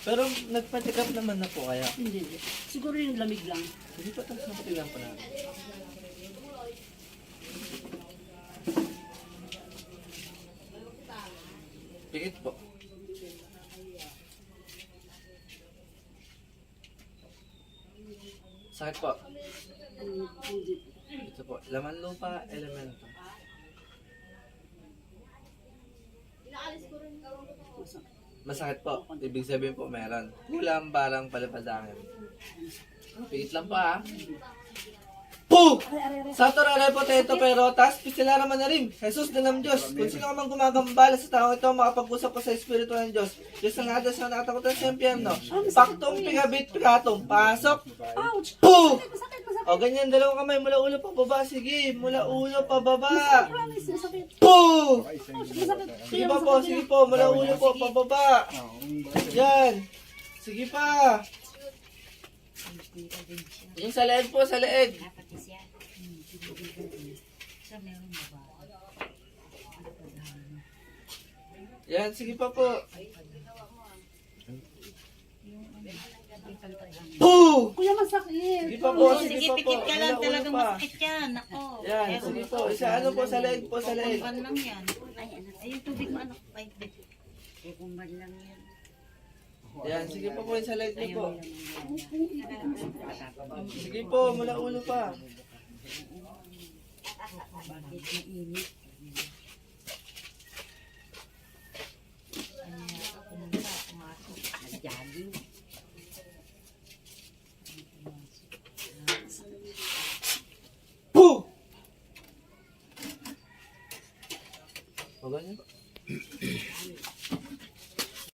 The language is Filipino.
Pero nagpa-check up naman na po kaya. Hindi, hindi. Siguro yung lamig lang. Hindi pa tapos napatigan pa natin. Pikit po. Sakit po. Hmm, Hindi. Ito po. Laman lupa, elemento. Masakit. Masakit po. Ibig sabihin po meron. Kulang barang palapadangin. Pikit lang po ah. Po! Sa torare potato pero tas pistilara man na rin. Jesus na ng Diyos. Kung sino ka man gumagambala sa tao ito, makapag-usap ko sa Espiritu ng Diyos. Diyos ang hadas na nakatakutan sa impyerno. Paktong pigabit pigatong. Pasok. Ouch! Po! Masakit. O ganyan, dalawang kamay mula ulo pa baba. Sige, mula ulo pa baba. Promise, masakit. Po! Masakit. Sige pa po, sige po, mula ulo po, pababa. Yan. Sige pa. Yung sa leeg po, sa leeg. Yan, sige pa po. Po! Pa po, sige, Sige, pa po. pikit ka lang ulo talagang pa. masakit yan. Ako. Yan, sige po. Isa ano po, sa leeg po, sa leeg. Kumban lang yan. Ay, anak. Ay, yung tubig mo anak. Ay, baby. Kumban lang yan. Yan, sige po, yung sa leeg niyo po. Sige po, mula ulo pa. Bakit mainit? Ano nga, pumunta, pumasok. Nag-jogging. Олені?